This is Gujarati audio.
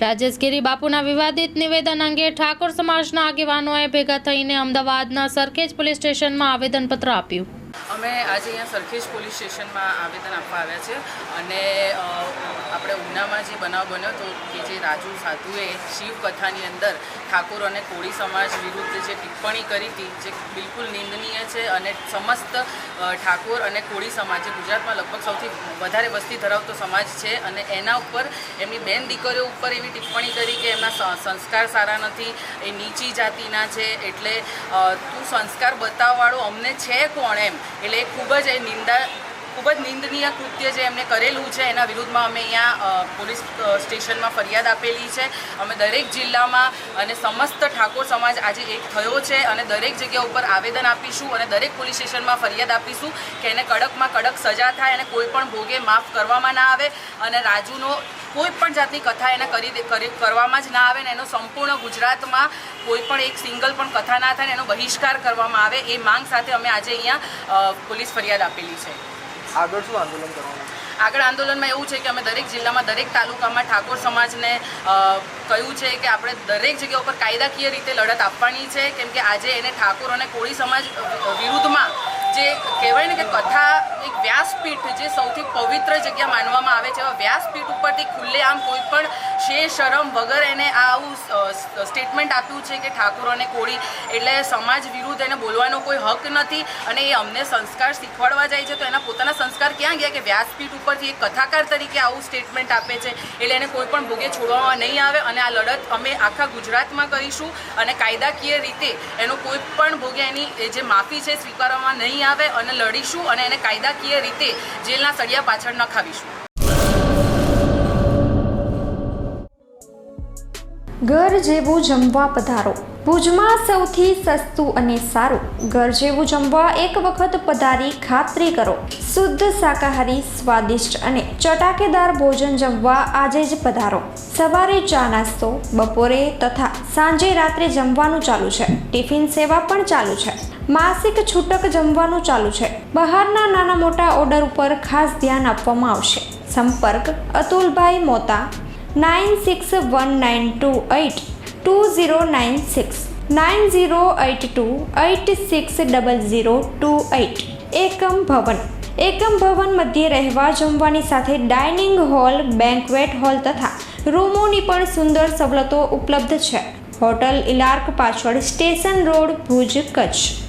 રાજેશ ગીરી બાપુના વિવાદિત નિવેદન અંગે ઠાકોર સમાજના આગેવાનોએ ભેગા થઈને અમદાવાદના સરખેજ પોલીસ સ્ટેશનમાં આવેદનપત્ર આપ્યું. અમે આજે અહીંયા સરખેજ પોલીસ સ્ટેશનમાં આવેદન આપવા આવ્યા છે અને આપણે ઉનામાં જે બનાવ બન્યો હતો કે જે રાજુ સાધુએ શિવ કથાની અંદર ઠાકોર અને કોળી સમાજ વિરુદ્ધ જે ટિપ્પણી કરી હતી, જે બિલકુલ નિંદનીય છે અને સમસ્ત ઠાકોર અને કોળી સમાજ જે ગુજરાતમાં લગભગ સૌથી વધારે વસ્તી ધરાવતો સમાજ છે અને એના ઉપર એમની બેન દીકરીઓ ઉપર એવી ટિપ્પણી કરી કે એમના સંસ્કાર સારા નથી, એ નીચી જાતિના છે, એટલે તું સંસ્કાર બતાવવાળો અમને છે કોણ એમ? એટલે ખૂબ જ એ નિંદા, ખૂબ જ નિંદનીય કૃત્ય જે એમને કરેલું છે, એના વિરુદ્ધમાં અમે અહીંયા પોલીસ સ્ટેશનમાં ફરિયાદ આપેલી છે. અમે દરેક જિલ્લામાં અને સમસ્ત ઠાકોર સમાજ આજે એક થયો છે અને દરેક જગ્યા ઉપર આવેદન આપીશું અને દરેક પોલીસ સ્ટેશનમાં ફરિયાદ આપીશું કે એને કડકમાં કડક સજા થાય અને કોઈ પણ ભોગે માફ કરવામાં ના આવે અને રાજુનો કોઈ પણ જાતની કથા એને કરી કરવામાં જ ના આવે ને એનો સંપૂર્ણ ગુજરાતમાં કોઈ પણ એક સિંગલ પણ કથા ના થાય ને એનો બહિષ્કાર કરવામાં આવે એ માંગ સાથે અમે આજે અહીંયા પોલીસ ફરિયાદ આપેલી છે. આગળ શું આંદોલન કરવાનું? આગળ આંદોલનમાં એવું છે કે અમે દરેક જિલ્લામાં દરેક તાલુકામાં ઠાકોર સમાજને કહ્યું છે કે આપણે દરેક જગ્યા ઉપર કાયદાકીય રીતે લડત આપવાની છે. કેમ કે આજે એને ઠાકોર અને કોળી સમાજ વિરુદ્ધમાં જે કહેવાય ને કે કથા એક વ્યાસપીઠ જે સૌથી પવિત્ર જગ્યા માનવામાં આવે છે. વ્યાસપીઠ ઉપરથી ખુલ્લેઆમ કોઈ પણ શે શરમ વગર એને આ આવું સ્ટેટમેન્ટ આપ્યું છે કે ઠાકોર અને કોળી એટલે સમાજ વિરુદ્ધ એને બોલવાનો કોઈ હક નથી અને એ અમને સંસ્કાર શીખવાડવા જાય છે. તો એના પોતાના સંસ્કાર ક્યાં ગયા કે વ્યાસપીઠ ઉપરથી એક કથાકાર તરીકે આવું સ્ટેટમેન્ટ આપે છે એટલે એને કોઈ પણ ભોગે છોડવામાં નહીં આવે અને આ લડત અમે આખા ગુજરાતમાં કરીશું અને કાયદાકીય રીતે એનો કોઈ પણ ભોગે એની જે માફી છે, સ્વીકારવામાં નહીં આવે અને લડીશું અને એને કાયદાકીય રીતે જેલના સળિયા પાછળ નખાવીશું ઘર જેવું જમવા પધારો. ભુજમાં સૌથી સસ્તું અને સારું. ઘર જેવું જમવા એક વખત પધારી ખાતરી કરો. શુદ્ધ શાકાહારી, સ્વાદિષ્ટ અને ચટાકેદાર ભોજન જમવા આજે જ પધારો. સવારે ચા નાસ્તો, બપોરે તથા સાંજે રાત્રે જમવાનું ચાલુ છે. ટિફિન સેવા પણ ચાલુ છે. માસિક છૂટક જમવાનું ચાલુ છે. બહારના નાના મોટા ઓર્ડર ઉપર ખાસ ધ્યાન આપવામાં આવશે. સંપર્ક Atulbhai Mota nine six one nine two eight two zero nine six nine zero eight two eight six double zero two eight એકમ ભવન. એકમ ભવન મધ્યે રહેવા જમવાની સાથે ડાઇનિંગ હોલ, બેન્કવેટ હોલ તથા રૂમોની પણ સુંદર સવલતો ઉપલબ્ધ છે. હોટલ ઇલાર્ક પાછળ સ્ટેશન રોડ, ભુજ કચ્છ.